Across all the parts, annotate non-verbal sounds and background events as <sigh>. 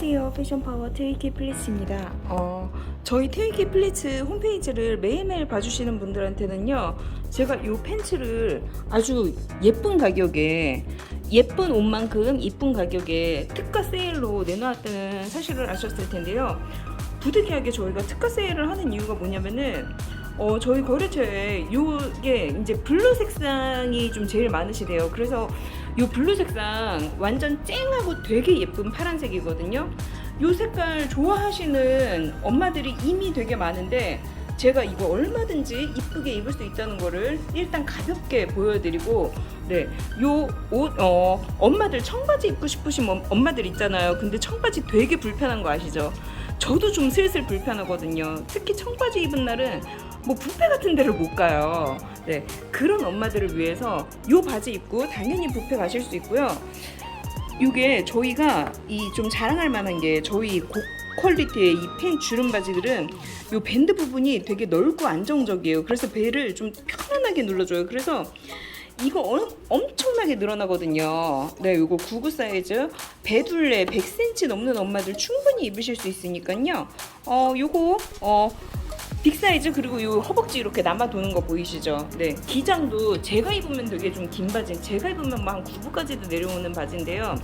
안녕하세요. 패션파워 트위키 플리츠입니다. 어, 저희 트위키 플리츠 홈페이지를 매일매일 봐주시는 분들한테는요, 제가 이 팬츠를 아주 예쁜 가격에, 예쁜 옷만큼 이쁜 가격에 특가 세일로 내놓았다는 사실을 아셨을 텐데요. 부득이하게 저희가 특가 세일을 하는 이유가 뭐냐면은, 어, 저희 거래처에 요게 이제 블루 색상이 좀 제일 많으시대요. 그래서 요 블루 색상 완전 쨍하고 되게 예쁜 파란색이거든요. 요 색깔 좋아하시는 엄마들이 이미 되게 많은데 제가 이거 얼마든지 이쁘게 입을 수 있다는 거를 일단 가볍게 보여드리고 네, 요 옷, 어, 엄마들 청바지 입고 싶으신 엄- 엄마들 있잖아요. 근데 청바지 되게 불편한 거 아시죠? 저도 좀 슬슬 불편하거든요. 특히 청바지 입은 날은 뭐 뷔페 같은 데를 못 가요. 네, 그런 엄마들을 위해서 요 바지 입고 당연히 뷔페 가실 수 있고요. 이게 저희가 이 좀 자랑할 만한 게 저희 고 퀄리티의 이 팬 주름 바지들은 요 밴드 부분이 되게 넓고 안정적이에요. 그래서 배를 좀 편안하게 눌러줘요. 그래서 이거 어- 엄청나게 늘어나거든요. 네, 이거 99 사이즈 배둘레 100cm 넘는 엄마들 충분히 입으실 수 있으니까요. 어, 요거 어 빅 사이즈 그리고 요 허벅지 이렇게 남아 도는 거 보이시죠? 네. 기장도 제가 입으면 되게 좀 긴 바지 제가 입으면 뭐한 9부까지도 내려오는 바지인데요.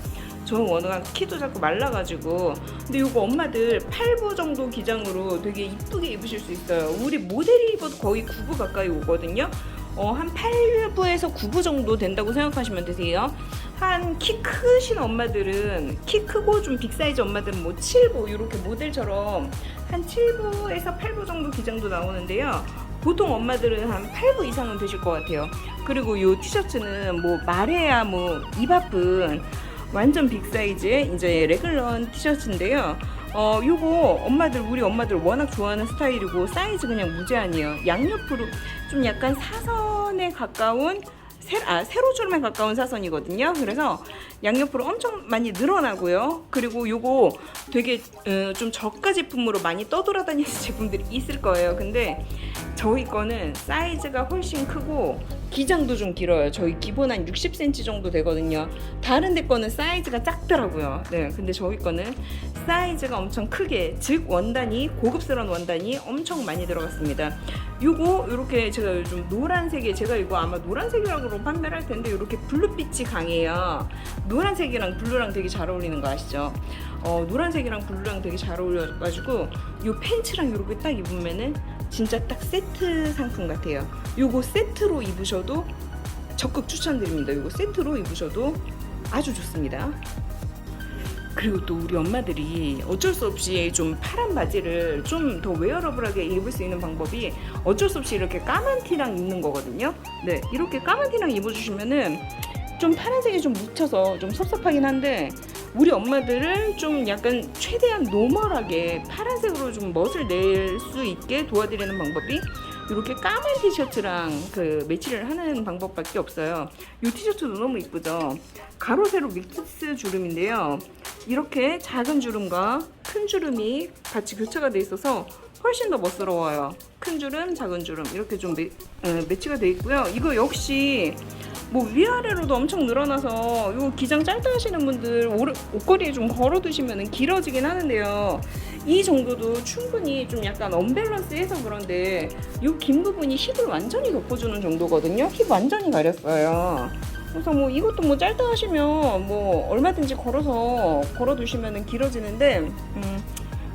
저는 워낙 키도 작고 말라가지고. 근데 요거 엄마들 8부 정도 기장으로 되게 이쁘게 입으실 수 있어요. 우리 모델이 입어도 거의 9부 가까이 오거든요 어, 한 8부에서 9부 정도 된다고 생각하시면 되세요 한 키 크신 엄마들은 키 크고 좀 빅사이즈 엄마들은 뭐 7부 이렇게 모델처럼 한 7부에서 8부 정도 기장도 나오는데요. 보통 엄마들은 한 8부 이상은 되실 것 같아요. 그리고 이 티셔츠는 뭐 말해야 뭐 입 아픈 완전 빅 사이즈의 이제 레귤런 티셔츠인데요. 어, 요거 엄마들 우리 엄마들 워낙 좋아하는 스타일이고 사이즈 그냥 무제한이에요. 양옆으로 좀 약간 사선에 가까운 세, 아, 세로줄에 가까운 사선이거든요. 그래서 양옆으로 엄청 많이 늘어나고요. 그리고 요거 되게 어, 좀 저가 제품으로 많이 떠돌아다니는 <laughs> 제품들이 있을 거예요. 근데 저희 거는 사이즈가 훨씬 크고 기장도 좀 길어요. 저희 기본 한 60cm 정도 되거든요. 다른 데 거는 사이즈가 작더라고요. 네, 근데 저희 거는 사이즈가 엄청 크게, 즉 원단이 고급스러운 원단이 엄청 많이 들어갔습니다. 요거 이렇게 제가 요즘 노란색에 제가 이거 아마 노란색이라고 판매를 할 텐데 이렇게 블루빛이 강해요. 노란색이랑 블루랑 되게 잘 어울리는 거 아시죠? 어, 노란색이랑 블루랑 되게 잘 어울려가지고 요 팬츠랑 이렇게 딱 입으면은 진짜 딱 세트 상품 같아요. 요거 세트로 입으셔도 적극 추천드립니다. 요거 세트로 입으셔도 아주 좋습니다. 그리고 또 우리 엄마들이 어쩔 수 없이 좀 파란 바지를 좀 더 웨어러블하게 입을 수 있는 방법이 어쩔 수 없이 이렇게 까만 티랑 입는 거거든요. 네, 이렇게 까만 티랑 입어주시면은 좀 파란색이 좀 묻혀서 좀 섭섭하긴 한데 우리 엄마들을 좀 약간 최대한 노멀하게 파란색으로 좀 멋을 낼 수 있게 도와드리는 방법이 이렇게 까만 티셔츠랑 그 매치를 하는 방법밖에 없어요. 이 티셔츠도 너무 이쁘죠? 가로 세로 믹스 주름인데요. 이렇게 작은 주름과 큰 주름이 같이 교차가 돼 있어서 훨씬 더 멋스러워요. 큰 주름, 작은 주름 이렇게 좀 매, 어, 매치가 돼 있고요. 이거 역시 뭐 위아래로도 엄청 늘어나서 이거 기장 짧다 하시는 분들 옷걸이에 좀 걸어 두시면 길어지긴 하는데요. 이 정도도 충분히 좀 약간 언밸런스해서 그런데 이긴 부분이 힙을 완전히 덮어주는 정도거든요. 힙 완전히 가렸어요. 그래서 뭐 이것도 뭐 짧다 하시면 뭐 얼마든지 걸어서 걸어 두시면 길어지는데 음,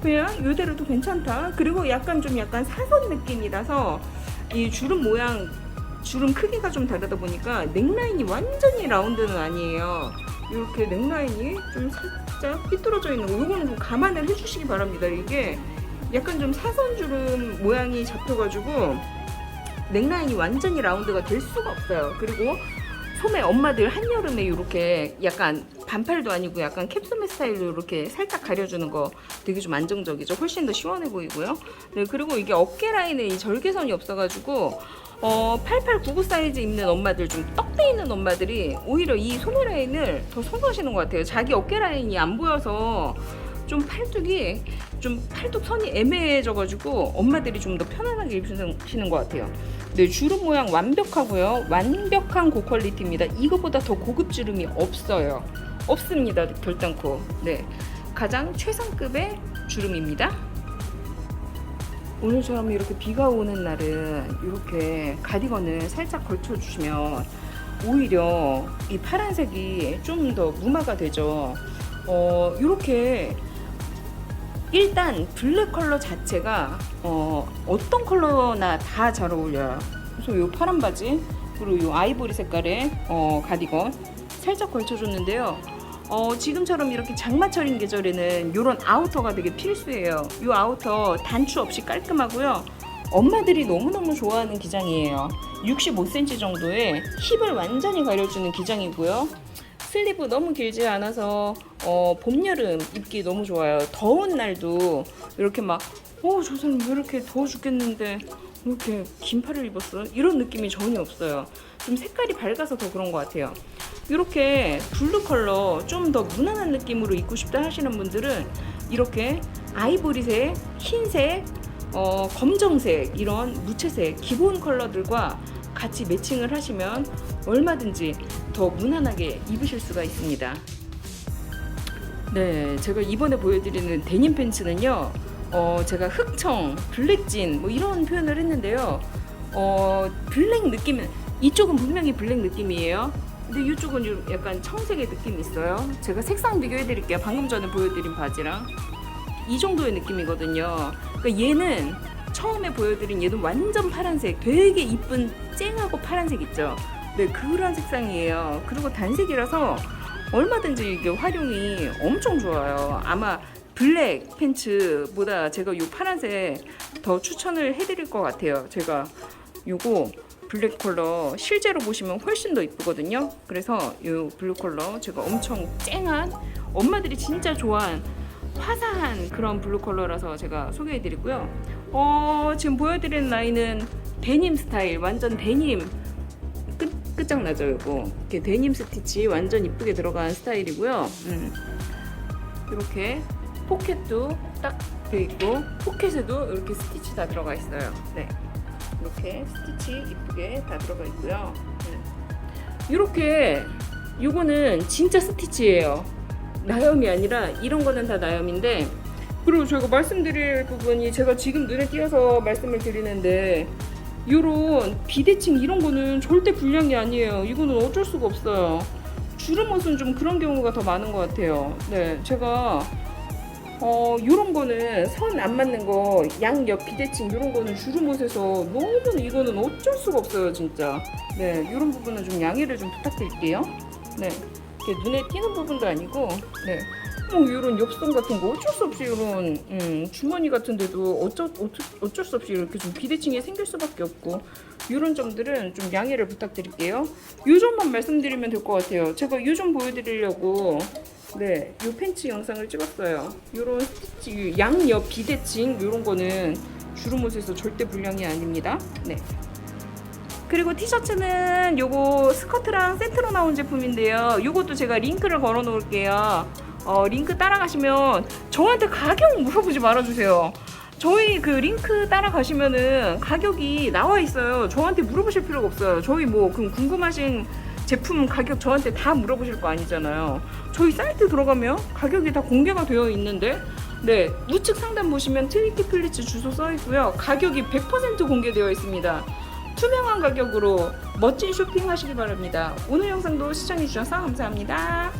그냥 이대로도 괜찮다. 그리고 약간 좀 약간 사선 느낌이라서 이 주름 모양 주름 크기가 좀 다르다 보니까 넥라인이 완전히 라운드는 아니에요. 이렇게 넥라인이 좀 살짝 삐뚤어져 있는 거 이거는 좀 감안을 해주시기 바랍니다. 이게 약간 좀 사선 주름 모양이 잡혀가지고 넥라인이 완전히 라운드가 될 수가 없어요. 그리고 소매 엄마들 한여름에 이렇게 약간 반팔도 아니고 약간 캡소매 스타일로 이렇게 살짝 가려주는 거 되게 좀 안정적이죠. 훨씬 더 시원해 보이고요. 네, 그리고 이게 어깨 라인에 이 절개선이 없어가지고 어, 8899 사이즈 입는 엄마들 좀 떡대 있는 엄마들이 오히려 이 소매 라인을 더 선호하시는 것 같아요. 자기 어깨 라인이 안 보여서 좀 팔뚝이 좀 팔뚝 선이 애매해져가지고 엄마들이 좀 더 편안하게 입으시는 것 같아요. 네, 주름 모양 완벽하고요. 완벽한 고퀄리티입니다. 이거보다 더 고급 주름이 없어요. 없습니다. 결단코. 네. 가장 최상급의 주름입니다. 오늘처럼 이렇게 비가 오는 날은 이렇게 가디건을 살짝 걸쳐주시면 오히려 이 파란색이 좀 더 무마가 되죠. 어, 이렇게 일단 블랙 컬러 자체가 어, 어떤 컬러나 다 잘 어울려요. 그래서 이 파란 바지 그리고 이 아이보리 색깔의 어, 가디건 살짝 걸쳐줬는데요. 어, 지금처럼 이렇게 장마철인 계절에는 이런 아우터가 되게 필수예요. 이 아우터 단추 없이 깔끔하고요. 엄마들이 너무너무 좋아하는 기장이에요. 65cm 정도의 힙을 완전히 가려주는 기장이고요. 슬리브 너무 길지 않아서 어, 봄, 여름 입기 너무 좋아요. 더운 날도 이렇게 막, 어, 저 사람 왜 이렇게 더워 죽겠는데 이렇게 긴 팔을 입었어? 이런 느낌이 전혀 없어요. 좀 색깔이 밝아서 더 그런 것 같아요. 이렇게 블루 컬러 좀 더 무난한 느낌으로 입고 싶다 하시는 분들은 이렇게 아이보리색, 흰색, 어, 검정색 이런 무채색 기본 컬러들과 같이 매칭을 하시면 얼마든지 더 무난하게 입으실 수가 있습니다. 네, 제가 이번에 보여드리는 데님 팬츠는요, 어, 제가 흑청, 블랙진 뭐 이런 표현을 했는데요. 어, 블랙 느낌, 이쪽은 분명히 블랙 느낌이에요. 근데 이쪽은 요- 약간 청색의 느낌이 있어요. 제가 색상 비교해 드릴게요. 방금 전에 보여드린 바지랑. 이 정도의 느낌이거든요. 그러니까 얘는 처음에 보여드린 얘는 완전 파란색, 되게 이쁜 쨍하고 파란색 있죠. 네, 그런 색상이에요. 그리고 단색이라서 얼마든지 이게 활용이 엄청 좋아요. 아마 블랙 팬츠보다 제가 이 파란색 더 추천을 해드릴 것 같아요. 제가 요거 블랙 컬러 실제로 보시면 훨씬 더 이쁘거든요. 그래서 이 블루 컬러 제가 엄청 쨍한 엄마들이 진짜 좋아한 화사한 그런 블루 컬러라서 제가 소개해드리고요. 어, 지금 보여드리는 라인은 데님 스타일, 완전 데님 끝, 끝장나죠, 이거. 이렇게 데님 스티치 완전 이쁘게 들어간 스타일이고요. 음. 이렇게 포켓도 딱 돼 있고 포켓에도 이렇게 스티치 다 들어가 있어요. 네. 이렇게 스티치 이쁘게 다 들어가 있고요. 음. 이렇게 요거는 진짜 스티치예요. 나염이 아니라 이런 거는 다 나염인데 그리고 저희가 말씀드릴 부분이 제가 지금 눈에 띄어서 말씀을 드리는데 요런 비대칭 이런 거는 절대 불량이 아니에요. 이거는 어쩔 수가 없어요. 주름 옷은 좀 그런 경우가 더 많은 것 같아요. 네, 제가 어 요런 거는 선 안 맞는 거 양옆 비대칭 요런 거는 주름 옷에서 너무 이거는 어쩔 수가 없어요, 진짜. 네, 요런 부분은 좀 양해를 좀 부탁드릴게요. 네. 이렇게 눈에 띄는 부분도 아니고, 네. 뭐 이런 엽선 같은 거 어쩔 수 없이 이런 음, 주머니 같은 데도 어쩔 어쩔, 어쩔 수 없이 이렇게 좀 비대칭이 생길 수밖에 없고 이런 점들은 좀 양해를 부탁드릴게요. 요 점만 말씀드리면 될 것 같아요. 제가 요 점 보여드리려고 네, 요 팬츠 영상을 찍었어요. 요런 양옆 비대칭 요런 거는 주름 옷에서 절대 불량이 아닙니다. 네. 그리고 티셔츠는 요거 스커트랑 세트로 나온 제품인데요. 요것도 제가 링크를 걸어 놓을게요. 어, 링크 따라가시면 저한테 가격 물어보지 말아주세요. 저희 그 링크 따라가시면은 가격이 나와 있어요. 저한테 물어보실 필요가 없어요. 저희 뭐 그럼 궁금하신 제품 가격 저한테 다 물어보실 거 아니잖아요. 저희 사이트 들어가면 가격이 다 공개가 되어 있는데 네 우측 상단 보시면 트위티 플리츠 주소 써 있고요. 가격이 100% 공개되어 있습니다. 투명한 가격으로 멋진 쇼핑 하시기 바랍니다. 오늘 영상도 시청해주셔서 감사합니다.